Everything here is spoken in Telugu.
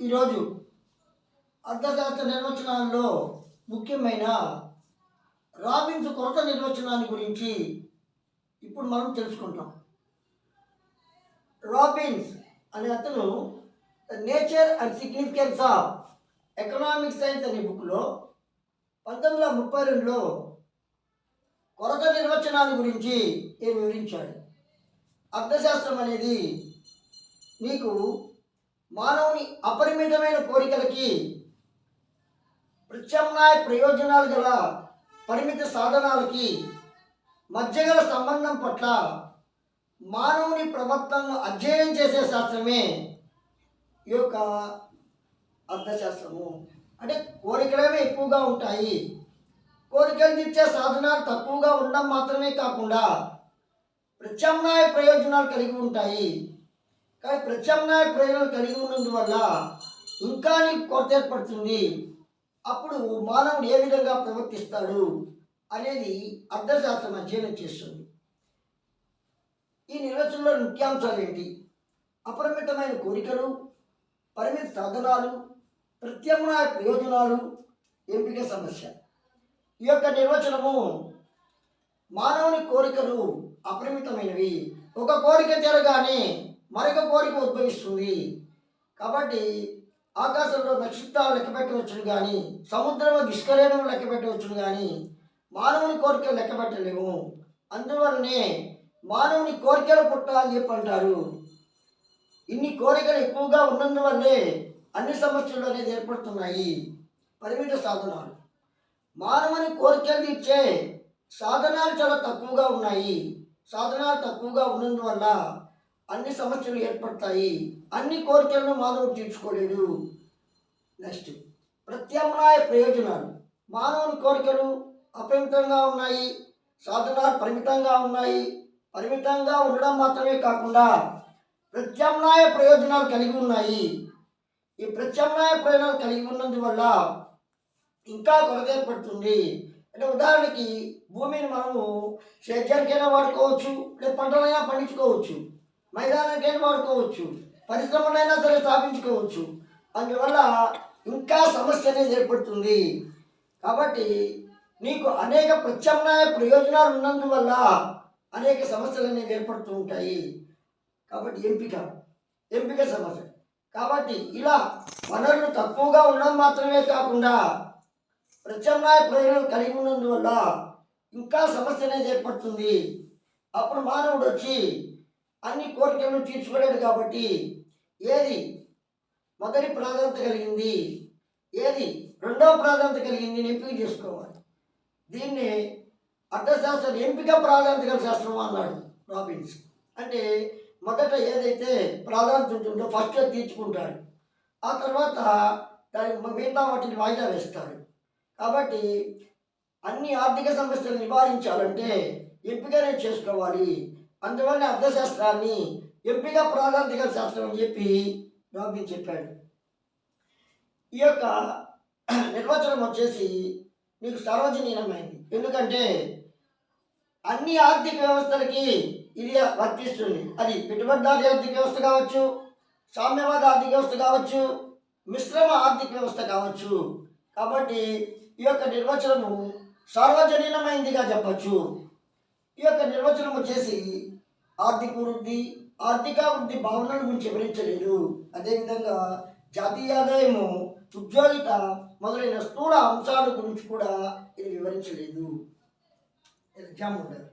ఈరోజు అర్థశాస్త్ర నిర్వచనాల్లో ముఖ్యమైన రాబిన్స్ కొరత నిర్వచనాన్ని గురించి ఇప్పుడు మనం తెలుసుకుంటాం. రాబిన్స్ అనే అతను nature and significance of economic science అనే బుక్లో పంతొమ్మిది వందల ముప్పై రెండులో కొరత నిర్వచనాన్ని గురించి నేను వివరించాడు? అర్థశాస్త్రం అనేది మీకు మానవుని అపరిమితమైన కోరికలకి ప్రత్యామ్నాయ ప్రయోజనాలు గల పరిమిత సాధనాలకి మధ్యగల సంబంధం పట్ల మానవుని ప్రవర్తనను అధ్యయనం చేసే శాస్త్రమే ఈ యొక్క అర్థశాస్త్రము. అంటే కోరికలేమో ఎక్కువగా ఉంటాయి. కోరికలు తీర్చే సాధనాలు తక్కువగా ఉండడం మాత్రమే కాకుండా ప్రత్యామ్నాయ ప్రయోజనాలు కలిగి ఉంటాయి. కానీ ప్రత్యామ్నాయ ప్రయోజనం కలిగి ఉన్నందువల్ల ఇంకా నీకు కొరత ఏర్పడుతుంది. అప్పుడు మానవుడు ఏ విధంగా ప్రవర్తిస్తాడు అనేది అర్థశాస్త్రం అధ్యయనం చేస్తుంది. ఈ నిర్వచనంలో ముఖ్యాంశాలు ఏంటి? అపరిమితమైన కోరికలు పరిమిత సాధనాలు ప్రత్యామ్నాయ ప్రయోజనాలు ఎంపిక సమస్య. ఈ యొక్క నిర్వచనము మానవుని కోరికలు అపరిమితమైనవి. ఒక కోరిక తెరగానే మరొక కోరిక ఉద్భవిస్తుంది. కాబట్టి ఆకాశంలో నక్షత్రాలు లెక్క పెట్టవచ్చును కానీ సముద్రంలో దిష్కరేణం లెక్క పెట్టవచ్చును కానీ మానవుని కోరికలు లెక్క పెట్టలేము అందువల్లనే మానవుని కోరికలు పుట్టాలని చెప్పి అంటారు. ఇన్ని కోరికలు ఎక్కువగా ఉన్నందువల్లే అన్ని సమస్యలు అనేది ఏర్పడుతున్నాయి. పరిమిత సాధనాలు. మానవుని కోరికలు తీర్చే సాధనాలు చాలా తక్కువగా ఉన్నాయి. సాధనాలు తక్కువగా ఉన్నందువల్ల అన్ని సమస్యలు ఏర్పడతాయి. అన్ని కోరికలను మానవుడు తీర్చుకోలేడు. నెక్స్ట్ ప్రత్యామ్నాయ ప్రయోజనాలు. మానవుని కోరికలు అపరిమితంగా ఉన్నాయి. సాధనాలు పరిమితంగా ఉన్నాయి. పరిమితంగా ఉండడం మాత్రమే కాకుండా ప్రత్యామ్నాయ ప్రయోజనాలు కలిగి ఉన్నాయి. ఈ ప్రత్యామ్నాయ ప్రయోజనాలు కలిగి ఉన్నందువల్ల ఇంకా కొరత ఏర్పడుతుంది. అంటే ఉదాహరణకి భూమిని మనము సేద్యానికైనా వాడుకోవచ్చు లేదా పంటలైనా పండించుకోవచ్చు. మైదానానికైనా వాడుకోవచ్చు? పరిశ్రమనైనా సరే స్థాపించుకోవచ్చు. అందువల్ల ఇంకా సమస్య అనేది ఏర్పడుతుంది. కాబట్టి నీకు అనేక ప్రత్యామ్నాయ ప్రయోజనాలు ఉన్నందువల్ల అనేక సమస్యలు అనేవి ఏర్పడుతూ ఉంటాయి. కాబట్టి ఎంపిక ఎంపిక సమస్య. కాబట్టి ఇలా వనరులు తక్కువగా ఉండడం మాత్రమే కాకుండా ప్రత్యామ్నాయ ప్రయోజనాలు కలిగి ఉన్నందువల్ల ఇంకా సమస్య అనేది ఏర్పడుతుంది. అప్పుడు మానవుడు వచ్చి అన్ని కోరికలను తీర్చుకోలేడు కాబట్టి ఏది? మొదటి ప్రాధాన్యత కలిగింది. ఏది? రెండవ ప్రాధాన్యత కలిగింది అని ఎంపిక చేసుకోవాలి. దీన్ని అర్థశాస్త్రం ఎంపిక ప్రాధాన్యత గల శాస్త్రం అన్నాడు రాబిన్స్. అంటే మొదట ఏదైతే ప్రాధాన్యత ఉంటుందో ఫస్ట్ తీర్చుకుంటాడు. ఆ తర్వాత దానికి మిగతా వాటిని వాయిదా వేస్తాడు. కాబట్టి అన్ని ఆర్థిక సమస్యలు నివారించాలంటే ఎంపికనే చేసుకోవాలి. అందువల్ల అర్థశాస్త్రాన్ని ఎంపిక ప్రాధాన్యత శాస్త్రం అని చెప్పి రాబిన్ చెప్పాడు. ఈ యొక్క నిర్వచనం వచ్చేసి మీకు సార్వజనీయమైంది ఎందుకంటే అన్ని ఆర్థిక వ్యవస్థలకి ఇది వర్తిస్తుంది. అది పెట్టుబడిదారి ఆర్థిక వ్యవస్థ కావచ్చు సామ్యవాద ఆర్థిక వ్యవస్థ కావచ్చు మిశ్రమ ఆర్థిక వ్యవస్థ కావచ్చు. కాబట్టి ఈ యొక్క నిర్వచనము సార్వజనీనమైందిగా చెప్పచ్చు. ఈ యొక్క నిర్వచనం వచ్చేసి ఆర్థిక వృద్ధి ఆర్థికాభివృద్ధి భావనల గురించి వివరించలేదు. అదేవిధంగా జాతీయ ఆదాయము ఉద్యోగిత మొదలైన స్థూల అంశాల గురించి కూడా ఇది వివరించలేదు. ఎగ్జామ్ ఉండదు